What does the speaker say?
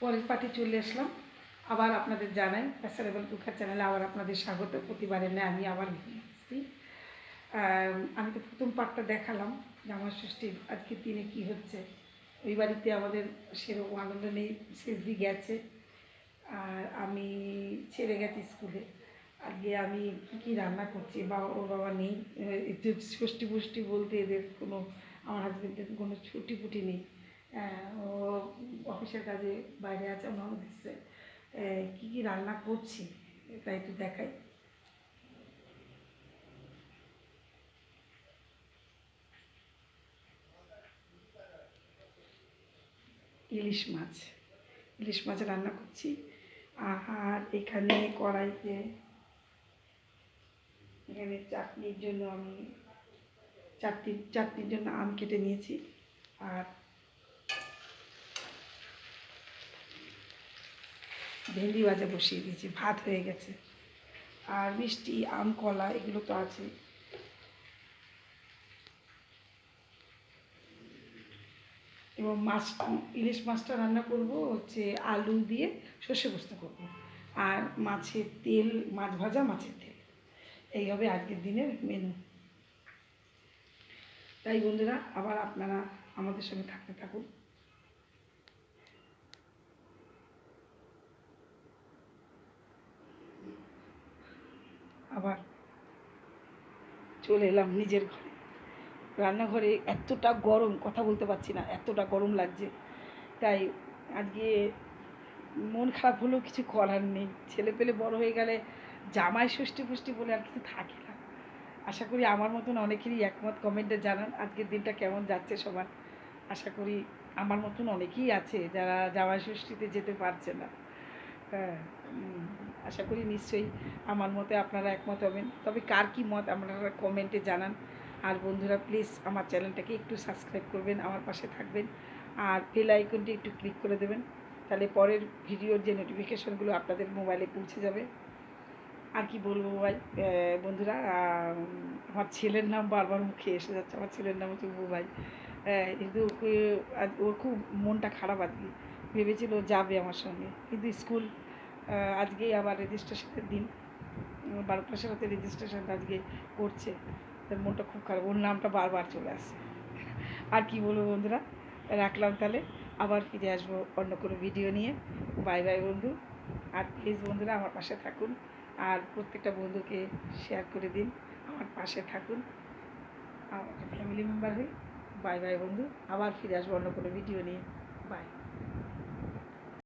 পরের পার্টি চলে আসলাম। আবার আপনাদের জানাই প্যাসারেবল কুকার চ্যানেলে আবার আপনাদের স্বাগত। প্রতিবারে নেয় আমি আবার ঘুরে আসছি আমি তো প্রথম পার্টটা দেখালাম জামাই ষষ্ঠীর আজকের দিনে কি হচ্ছে। ওই বাড়িতে আমাদের সেরকম আনন্দ নেই শেষ দিয়ে গেছে। আর আমি ছেড়ে গেছি স্কুলে। আজকে আমি কী কী রান্না করছি বাবা ওর বাবা নেই। ষষ্ঠী পুষ্টি বলতে এদের কোনো, আমার হাজবেন্ডের কোনো ছুটি ফুটি নেই ও অফিসের কাজে বাইরে আছে ওনাও দিচ্ছে কী কী রান্না করছি? এটা একটু দেখাই। ইলিশ মাছ ইলিশ মাছ রান্না করছি। আর এখানে কড়াইতে, এখানে চাটনির জন্য আমি, চাটনি, চাটনির জন্য আম কেটে নিয়েছি। আর ভেন্ডি ভাজা বসিয়ে দিয়েছি, ভাত হয়ে গেছে। আর মিষ্টি, আম, কলা, এগুলো তো আছে। এবং মাছ, ইলিশ মাছটা রান্না করব হচ্ছে আলু দিয়ে সর্ষে পোস্ত করব। আর মাছের তেল, মাছ ভাজা, মাছের তেল। এই হবে আজকের দিনের মেনু তাই বন্ধুরা, আবার আপনারা আমাদের সঙ্গে থাকতে থাকুন আবার চলে এলাম নিজের ঘরে। রান্নাঘরে এতটা গরম, কথা বলতে পারছি না, এতটা গরম লাগছে। তাই আজকে মন খারাপ হলেও কিছু করার নেই। ছেলে পেলে বড় হয়ে গেলে জামাই ষষ্ঠী পুষ্টি বলে আর কিছু থাকে না। আশা করি আমার মতন অনেকেরই একমত কমেন্টে জানান আজকের দিনটা কেমন যাচ্ছে সবার। আশা করি আমার মতন অনেকেই আছে যারা জামাই ষষ্ঠীতে যেতে পারছে না। হ্যাঁ আশা করি নিশ্চয়ই আমার মতে আপনারা একমত হবেন। তবে কার কি মত আপনারা কমেন্টে জানান। আর বন্ধুরা প্লিজ আমার চ্যানেলটাকে একটু সাবস্ক্রাইব করবেন, আমার পাশে থাকবেন। আর বেল আইকনটি একটু ক্লিক করে দেবেন। তাহলে পরের ভিডিওর যে নোটিফিকেশনগুলো আপনাদের মোবাইলে পৌঁছে যাবে। আর কি বলব ভাই? বন্ধুরা আমার ছেলের নাম বারবার মুখে এসে যাচ্ছে। আমার ছেলের নাম হচ্ছে ভাই। কিন্তু ওকে ওর খুব মনটা খারাপ আজকে ভেবেছিল ও যাবে আমার সঙ্গে। কিন্তু স্কুল আজকেই আবার রেজিস্ট্রেশনের দিন। উম, বারোটার সাথে রেজিস্ট্রেশন আজকে করছে। তার মনটা খুব খারাপ। ওর নামটা বারবার চলে আসে আর কি বলব বন্ধুরা? রাখলাম তাহলে। আবার ফিরে আসব অন্য কোনো ভিডিও নিয়ে। বাই বাই বন্ধু। আর প্লিজ বন্ধুরা আমার পাশে থাকুন। আর প্রত্যেকটা বন্ধুকে শেয়ার করে দিন। আমার পাশে থাকুন। আমার ফ্যামিলি মেম্বার হয়ে। বাই বাই বন্ধু। আবার ফিরে আসব অন্য কোনো ভিডিও নিয়ে। বাই